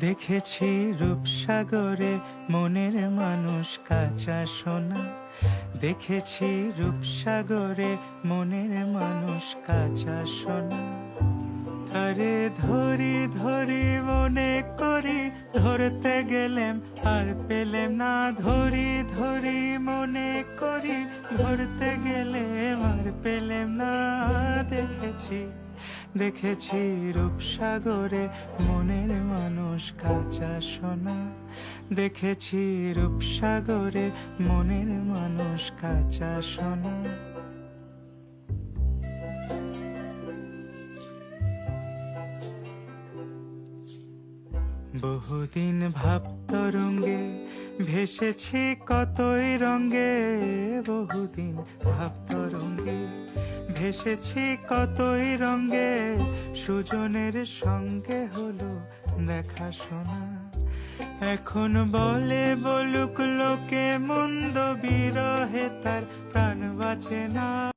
দেখেছি রূপসাগরে মনের মানুষ কাঁচা সোনা। দেখেছি রূপসাগরে মনের মানুষ কাঁচা সোনা। আরে ধরি ধরি মনে করি, ধরতে গেলেম আর পেলেম না। ধরি ধরি মনে করি, ধরতে গেলেম আর পেলেম না। দেখেছি দেখেছি রূপসাগরে মনের মানুষ কাঁচা সোনা। দেখেছি রূপসাগরে মনের মানুষ কাঁচা সোনা। বহুদিন ভাব তরঙ্গে ভেসেছি কতই রঙ্গে বহুদিন ভাব তরঙ্গে ভেসেছি কতই রঙ্গে সুজনের সঙ্গে হলো দেখা শোনা এখন বলে বলুক লোকে মন্দ বিরহে তার প্রাণ বাঁচে না।